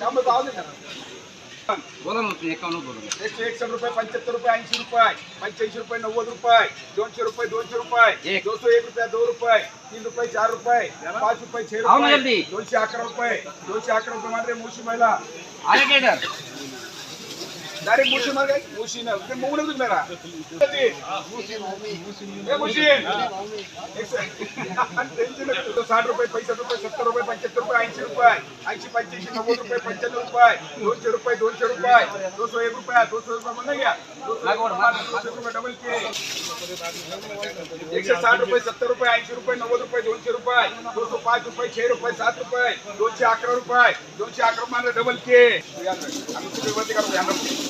दे. बोला ना एकावन्न बोला. एकशे एकसष्ट रुपये पंच्याहत्तर रुपये ऐंशी रुपये पंच्याऐंशी रुपये नव्वद रुपये दोनशे रुपये दोनशे रुपये. दोनशे एक रुपया दोन रुपये तीन रुपये चार रुपये पाच रुपये छे रुपये. दोनशे अकरा रुपये दोनशे अकरा रुपये मात्र मुशी महिला आले डायरेक्ट मुशी मार गई मुशी ना ते मुँह नहीं मेरा। ए मुशी। तो साठ रुपये पैसठ रुपये सत्तर रुपये पंच्याहत्तर रुपये ऐंशी रुपये ऐंशी पंच्याऐंशी नव्वद रुपये पंच्याण्णव रुपये दोनशे रुपये दोनशे रुपये दोनशे एक रुपया दोनशे रुपये म्हणून घ्या डबल के एकशे साठ रुपये सत्तर रुपये ऐंशी रुपये नव्वद रुपये दोनशे रुपये दोनशे पाच रुपये छे रुपये सात रुपये दोनशे अकरा रुपये दोनशे अकरा रुपये डबल के आम्ही वरती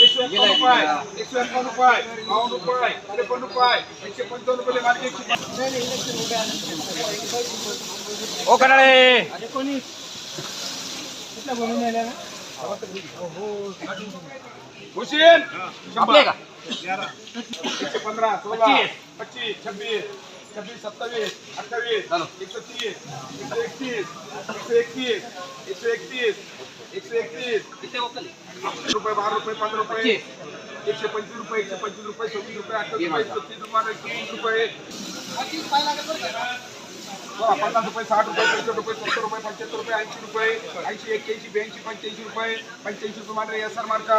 पंचेचाळीस रुपये अठ्ठावीस रुपये पन्नास रुपये एकावन्न रुपये. ये जरा, ये. एकशे पन्नास रुपये एक्कावन्न रुपये एकशे एक्कावन्न रुपये एकशे एक्कावन्न रुपये बावन्न रुपये त्रेपन्न रुपये एकशे पंचावन्न रुपये मार्के एकशे ओ कन्हाळे हुसेन आपले का एकशे पंधरा सोळा पच्चीस छब्बीस छब्बीस सत्तावीस अठ्ठावीस चालो. एकशे तीस एकशे एकतीस एकशे एकतीस एकशे एकतीस एकशे एकतीस किती वकल? रुपये बारा रुपये पंधरा रुपये पच्चीस। एकशे पंचवीस रुपये एकशे पंचवीस रुपये सव्वीस रुपये अठ्ठावीस ये रुपये. छत्तीस रुपये एकशे रुपये पन्नास रुपये। साठ रुपये पैंसष्ट रुपये सत्तर रुपये पंच्याहत्तर रुपये ऐंशी रुपये ऐंशी एक्क्याऐंशी ब्याऐंशी पंच्याऐंशी रुपये पंच्याऐंशी रुपये मात्र एस आर मार्का